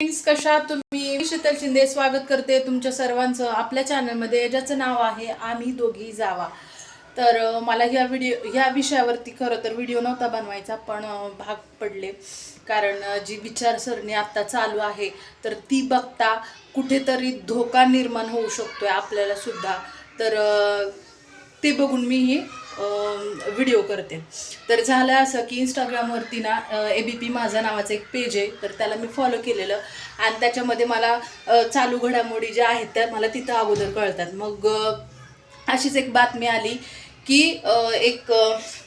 कशा तुम्ही? मी शीतल शिंदे स्वागत करते तुमच्या सर्वांचं आपल्या चॅनलमध्ये ज्याचं नाव आहे आम्ही दोघी जावा. तर मला ह्या व्हिडिओ ह्या विषयावरती खरं तर व्हिडिओ नव्हता बनवायचा पण भाग पडले. कारण जी विचारसरणी आत्ता चालू आहे तर ती बघता कुठेतरी धोका निर्माण होऊ शकतो आहे आपल्यालासुद्धा तर ते बघून मी ही व्हिडिओ करते. तर झालं असं की इंस्टाग्रामवरती ना ए बी पी माझा नावाचं एक पेज आहे. तर त्याला मी फॉलो केलेलं. आणि त्याच्यामध्ये मला चालू घडामोडी ज्या आहेत त्या मला तिथं अगोदर कळतात. मग अशीच एक बातमी आली की एक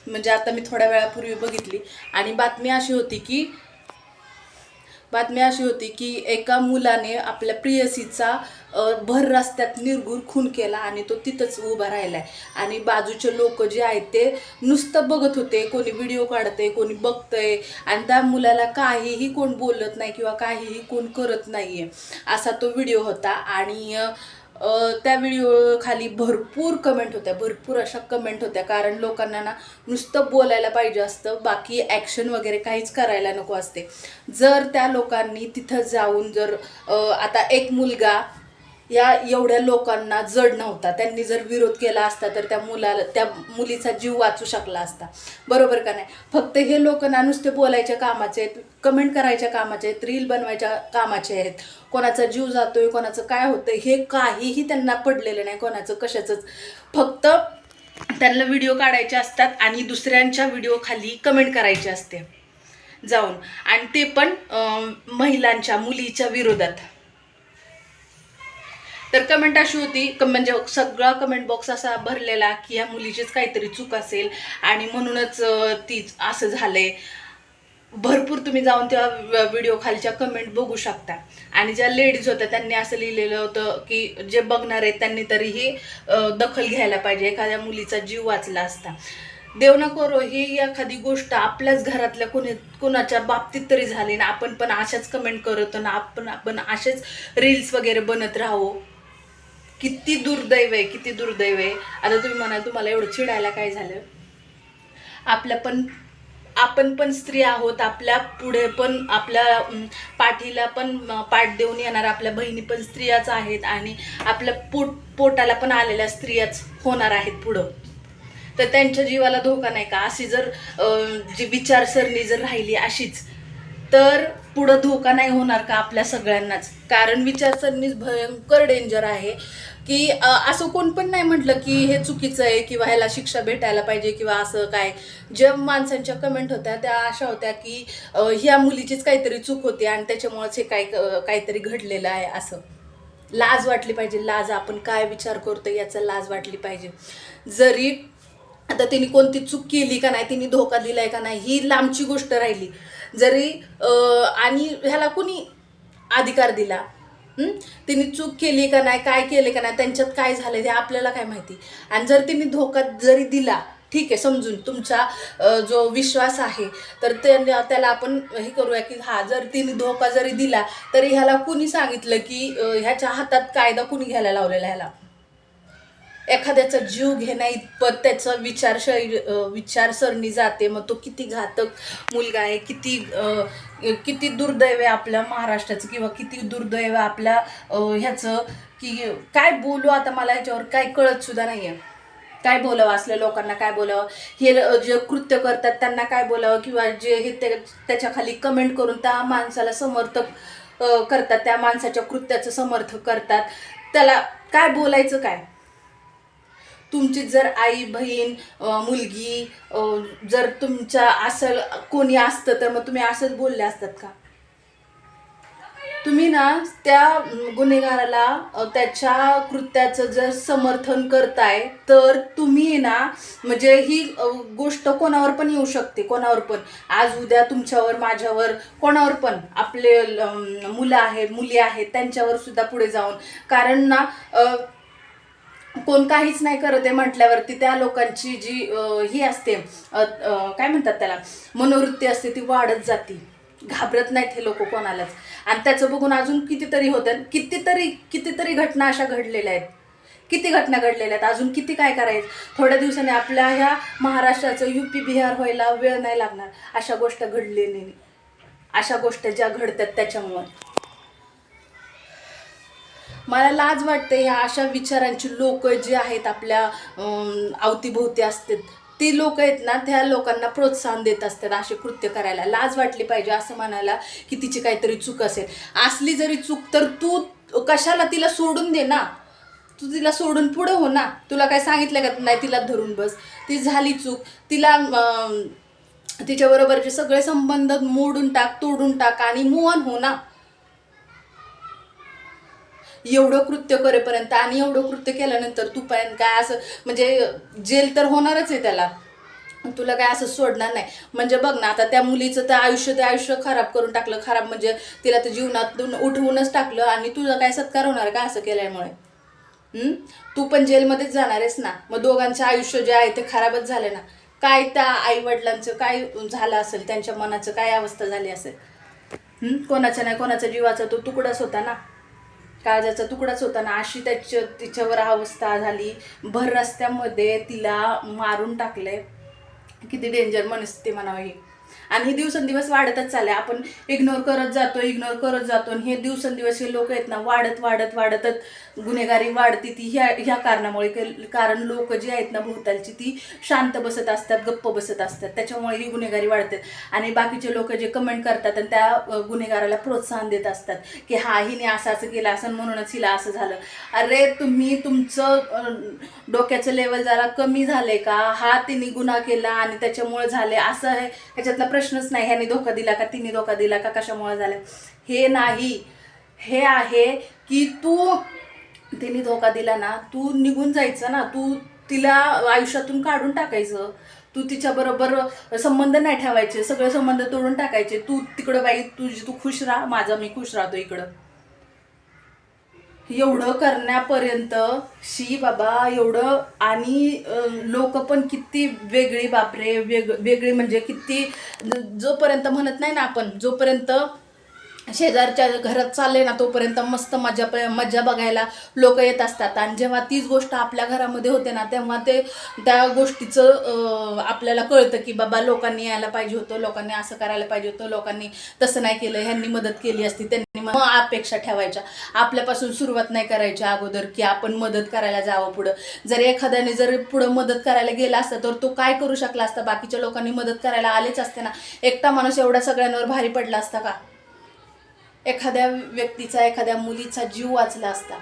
म्हणजे आता मी थोड्या वेळापूर्वी बघितली. आणि बातमी अशी होती की बातमी अशी होती की एका मुलाने आपल्या प्रियसीचा भर रस्त्यात निर्गुण खून केला आणि तो तिथंच उभा राहिला आहे आणि बाजूचे लोक जे आहेत ते नुसतं बघत होते कोणी व्हिडिओ काढते कोणी बघतंय. आणि त्या मुलाला काहीही कोण बोलत नाही किंवा काहीही कोण करत नाही आहे असा तो व्हिडिओ होता. आणि त्या व्हिडिओ खाली भरपूर कमेंट होत्या भरपूर अशा कमेंट होत्या. कारण लोकांना ना नुसतं बोलायला पाहिजे असतं बाकी ॲक्शन वगैरे काहीच करायला नको असते. जर त्या लोकांनी तिथं जाऊन जर आता एक मुलगा या एवढ्या लोकांना जड नव्हता. त्यांनी जर विरोध केला असता तर त्या मुलाला त्या मुलीचा जीव वाचू शकला असता. बरोबर का नाही? फक्त हे लोक ना नुसते बोलायच्या कामाचे आहेत कमेंट करायच्या कामाचे आहेत रील बनवायच्या कामाचे आहेत. कोणाचा जीव जातोय कोणाचं काय होतं हे काहीही त्यांना पडलेलं नाही. कोणाचं कशाचंच. फक्त त्यांना व्हिडिओ काढायचे असतात आणि दुसऱ्यांच्या व्हिडिओ खाली कमेंट करायची असते. जाऊन. आणि ते पण महिलांच्या मुलीच्या विरोधात. तर कमेंट अशी होती क- म्हणजे सगळा कमेंट बॉक्स असा भरलेला की ह्या मुलीचीच काहीतरी चूक असेल आणि म्हणूनच ती असं झालंय. भरपूर तुम्ही जाऊन त्या व्हिडिओ खालच्या कमेंट बघू शकता. आणि ज्या लेडीज होत्या त्यांनी असं लिहिलेलं होतं की जे बघणार आहेत त्यांनी तरीही दखल घ्यायला पाहिजे. एखाद्या मुलीचा जीव वाचला असता. देव न करो ही एखादी गोष्ट आपल्याच घरातल्या कोणी कोणाच्या बाबतीत तरी झाली ना आपण पण अशाच कमेंट करतो ना आपण आपण असेच रील्स वगैरे बनत राहू किती दुर्दैव आहे किती दुर्दैव आहे. आता तुम्ही म्हणाल तुम्हाला एवढं चिडायला काय झालं? आपल्या पण आपण पण स्त्री आहोत आपल्या पुढे पण आपल्या पाठीला पण पाठ देऊन येणार आपल्या बहिणी पण स्त्रियाच आहेत आणि आपल्या पोट पोटाला पण आलेल्या स्त्रियाच होणार आहेत पुढं. तर त्यांच्या जीवाला धोका नाही का? अशी जर जी विचारसरणी जर राहिली अशीच तर पुढं धोका नाही होणार का आपल्या सगळ्यांनाच? कारण विचारसरणीच भयंकर डेंजर आहे. की असं कोण पण नाही म्हटलं की हे चुकीचं आहे किंवा ह्याला शिक्षा भेटायला पाहिजे किंवा असं काय. ज्या माणसांच्या कमेंट होत्या त्या अशा होत्या की ह्या मुलीचीच काहीतरी चूक होती आणि त्याच्यामुळेच हे काय काहीतरी घडलेलं आहे असं. लाज वाटली पाहिजे. लाज आपण काय विचार करतो याचा लाज वाटली पाहिजे. जरी आता तिने कोणती चूक केली का नाही तिने धोका दिलाय का नाही ही लांबची गोष्ट राहिली. जरी आणि ह्याला कुणी अधिकार दिला तिने चूक केली का नाही काय केले का नाही त्यांच्यात काय झालं हे आपल्याला काय माहिती. आणि जर तिने धोका जरी दिला ठीक आहे समजून तुमचा जो विश्वास आहे तर त्या त्याला आपण हे करूया की हा जर तिने धोका जरी दिला तरी ह्याला कुणी सांगितलं की ह्याच्या हातात कायदा कुणी घ्यायला लावलेला ह्याला? एखाद्याचा जीव घेण्या इतपत त्याचं विचारशैली विचारसरणी जाते. मग तो किती घातक मुलगा आहे किती किती दुर्दैव आहे आपल्या महाराष्ट्राचं किंवा किती दुर्दैव आहे आपल्या ह्याचं की काय बोलू आता मला ह्याच्यावर काय कळत सुद्धा नाही आहे काय बोलावं असल्या लोकांना काय बोलावं? हे जे कृत्य करतात त्यांना काय बोलावं? किंवा जे हे ते- कमेंट करून त्या माणसाला समर्थक करतात त्या माणसाच्या कृत्याचं समर्थक करतात. त्याला काय बोलायचं काय? तुमची जर आई बहीण मुलगी जर तुमच्या असं कोणी असतं तर मग तुम्ही असंच बोलले असतात का? तुम्ही ना त्या गुन्हेगाराला त्याच्या कृत्याचं जर समर्थन करताय तर तुम्ही ना म्हणजे ही गोष्ट कोणावर पण येऊ शकते कोणावर पण. आज उद्या तुमच्यावर माझ्यावर कोणावर पण. आपले मुलं आहेत मुली आहेत त्यांच्यावर सुद्धा पुढे जाऊन. कारण ना कोण काहीच नाही करत आहे म्हटल्यावरती त्या लोकांची जी ही असते काय म्हणतात त्याला मनोवृत्ती असते ती वाढत जाते. घाबरत नाहीत हे लोक कोणालाच. आणि त्याचं बघून अजून कितीतरी होतं कितीतरी कितीतरी घटना अशा घडलेल्या आहेत. किती घटना घडलेल्या आहेत? अजून किती काय करायचं? थोड्या दिवसांनी आपल्या ह्या महाराष्ट्राचं यू पी बिहार व्हायला वेळ नाही लागणार. अशा गोष्ट घडलेली अशा गोष्ट ज्या घडतात त्याच्यामुळं. मला लाज वाटते ह्या अशा विचारांची लोक जे आहेत आपल्या अवतीभोवती असतात. ती लोक आहेत ना त्या लोकांना प्रोत्साहन देत असतात असे कृत्य करायला. लाज वाटली पाहिजे असं म्हणायला की तिची काहीतरी चूक असेल. असली जरी चूक तर तू कशाला तिला सोडून दे ना? तू तिला सोडून पुढं हो ना? तुला काय सांगितलं का? नाही तिला धरून बस. ती झाली चूक. तिला तिच्याबरोबरचे सगळे संबंध मोडून टाक तोडून टाक आणि मूव हो ना? एवढं कृत्य करेपर्यंत आणि एवढं कृत्य केल्यानंतर तू पण काय असं म्हणजे जेल तर होणारच आहे त्याला. तुला काय असं सोडणार नाही. म्हणजे बघ ना आता त्या मुलीचं तर आयुष्य ते आयुष्य खराब करून टाकलं. खराब म्हणजे तिला तर जीवनातून उठवूनच टाकलं आणि तुझा काय सत्कार होणार का असं केल्यामुळे? तू पण जेलमध्येच जाणार आहेस ना. मग दोघांचं आयुष्य जे आहे ते खराबच झालं ना. काय त्या आई वडिलांचं काय झालं असेल? त्यांच्या मनाचं काय अवस्था झाली असेल? कोणाच्या नाही कोणाचा जीवाचा? तो तुकडाच होता ना. काळजाचा तुकडाच होता ना अशी त्याच्या तिच्यावर अवस्था झाली. भर रस्त्यामध्ये तिला मारून टाकले किती डेंजर मनस्थिती म्हणावी. आणि हे दिवसेंदिवस वाढतच चालले आपण इग्नोर करत जातो इग्नोर करत जातो आणि हे दिवसेंदिवस हे लोक आहेत ना वाढत वाढत वाढतच गुन्हेगारी वाढती ती ह्या ह्या कारणामुळे कारण लोक जी आहेत ना भोवतालची ती शांत बसत असतात गप्प बसत असतात. त्याच्यामुळे ही गुन्हेगारी वाढते. आणि बाकीचे लोक जे कमेंट करतात आणि त्या गुन्हेगाराला प्रोत्साहन देत असतात की हा हिने असं असं केलं असं म्हणूनच हिला असं झालं. अरे तुम्ही तुमचं डोक्याचं लेवल जरा कमी झालंय का? हा तिने गुन्हा केला आणि त्याच्यामुळे झाले असं आहे. ह्याच्यातला प्रश्नच नाही ह्याने धोका दिला का तिने धोका दिला का कशामुळे झाला? हे नाही. हे आहे की तू तिने धोका दिला ना तू निघून जायचं ना तू तिला आयुष्यातून काढून टाकायचं. तू तिच्याबरोबर संबंध नाही ठेवायचे सगळे संबंध तोडून टाकायचे. तू तिकडं बाई तुझी तू खुश राहा माझा मी खुश राहतो इकडं. एवढं करण्यापर्यंत शी बाबा एवढं आणि लोक पण किती वेगळी बापरे वेग वेगळी म्हणजे किती जोपर्यंत म्हणत नाही ना आपण जोपर्यंत शेजारच्या घरात चालले ना तोपर्यंत मस्त मजा प- मजा बघायला लोक येत असतात. आणि जेव्हा तीच गोष्ट आपल्या घरामध्ये होते ना तेव्हा ते त्या गोष्टीचं आपल्याला कळतं की बाबा लोकांनी यायला पाहिजे होतं लोकांनी असं करायला पाहिजे होतं लोकांनी तसं नाही केलं ह्यांनी मदत केली असती त्यांनी मग अपेक्षा ठेवायच्या. आपल्यापासून सुरुवात नाही करायच्या अगोदर की आपण मदत करायला जावं पुढं. जर एखाद्याने जर पुढं मदत करायला गेला असता तर तो काय करू शकला असता? बाकीच्या लोकांनी मदत करायला आलेच असते ना. एकटा माणूस एवढा सगळ्यांवर भारी पडला असता का? एखाद्या व्यक्तीचा एखाद्या मुलीचा जीव वाचला असता.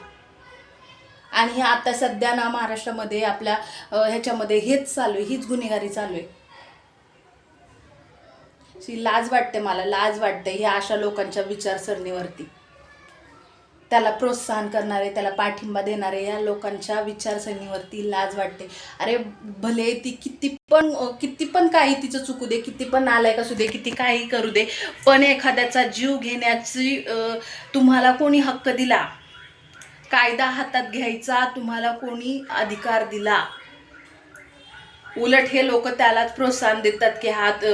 आणि हे आता सध्या ना महाराष्ट्रामध्ये आपल्या ह्याच्यामध्ये हेच चालू आहे हीच गुन्हेगारी चालू आहे. लाज वाटते मला लाज वाटते ह्या अशा लोकांच्या विचारसरणीवरती. त्याला प्रोत्साहन करणारे त्याला पाठिंबा देणारे या लोकांच्या विचारसरणीवरती लाज वाटते. अरे भले ती किती पण किती पण काही तिचं चुकू दे किती पण नालायक असू दे किती काही करू दे पण एखाद्याचा जीव घेण्याची तुम्हाला कोणी हक्क दिला? कायदा हातात घ्यायचा तुम्हाला कोणी अधिकार दिला? उलट हे लोक त्यालाच प्रोत्साहन देतात की हात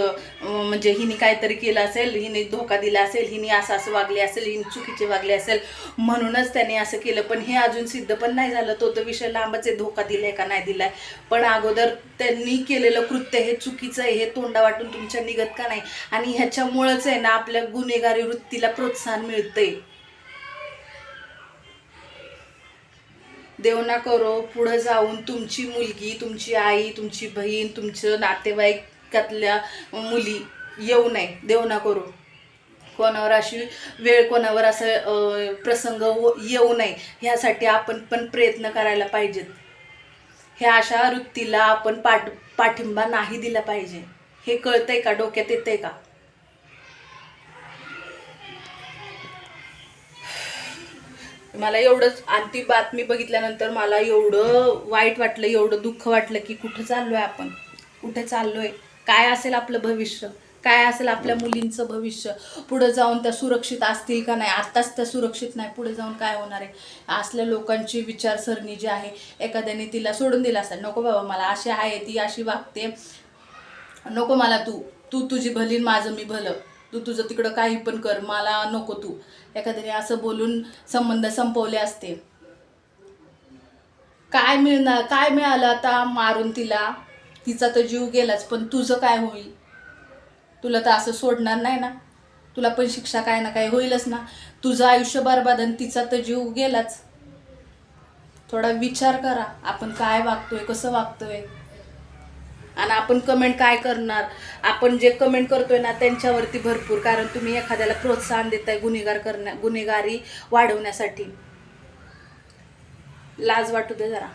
म्हणजे हिने काहीतरी केलं असेल हिने धोका दिला असेल हिने असं असं वागले असेल हिने चुकीचे वागले असेल म्हणूनच त्याने असं केलं. पण हे अजून सिद्ध पण नाही झालं. तो तर विषय लांबच आहे धोका दिलाय का नाही दिलाय. पण अगोदर त्यांनी केलेलं कृत्य हे चुकीचं आहे हे तोंडा वाटून तुमच्या निघत का नाही? आणि ह्याच्यामुळंच आहे ना आपल्या गुन्हेगारी वृत्तीला प्रोत्साहन मिळतंय. देव ना करो पुढं जाऊन तुमची मुलगी तुमची आई तुमची बहीण तुमचं नातेवाईकातल्या मुली येऊ नये. देव ना करो. कोणावर अशी वेळ कोणावर असं प्रसंग हो- येऊ नये. ह्यासाठी आपण पण प्रयत्न करायला पाहिजेत. ह्या अशा वृत्तीला आपण पाठ पाठिंबा नाही दिला पाहिजे. हे कळतंय का? डोक्यात येतंय का? मला एवढंच आणि ती बातमी बघितल्यानंतर मला एवढं वाईट वाटलं एवढं दुःख वाटलं की कुठं चाललोय आपण? कुठे चाललोय? काय असेल आपलं भविष्य? काय असेल आपल्या मुलींचं भविष्य? पुढे जाऊन त्या सुरक्षित असतील का नाही? आत्ताच त्या सुरक्षित नाही पुढे जाऊन काय होणार आहे? असल्या लोकांची विचारसरणी जी आहे एखाद्याने तिला सोडून दिला असेल नको बाबा मला अशी आहे ती अशी वागते. नको मला तू. तू तुझी भलीन माझं मी भलं. तू तुझं तिकडं काही पण कर मला नको तू. एखाद्याने असं बोलून संबंध संपवले असते. काय मिळणार काय मिळालं आता मारून तिला? तिचा तर जीव गेलाच पण तुझं काय होईल? तुला तर असं सोडणार नाही ना? तुला पण शिक्षा काय ना काय होईलच ना? तुझं आयुष्य बरबाद आणि तिचा तर जीव गेलाच. थोडा विचार करा आपण काय वागतोय कसं वागतोय? आणि आपण कमेंट काय करणार? आपण जे कमेंट करतोय ना त्यांच्यावरती भरपूर. कारण तुम्ही एखाद्याला प्रोत्साहन देताय गुन्हेगार करण्या गुन्हेगारी वाढवण्यासाठी. लाज वाटू दे जरा.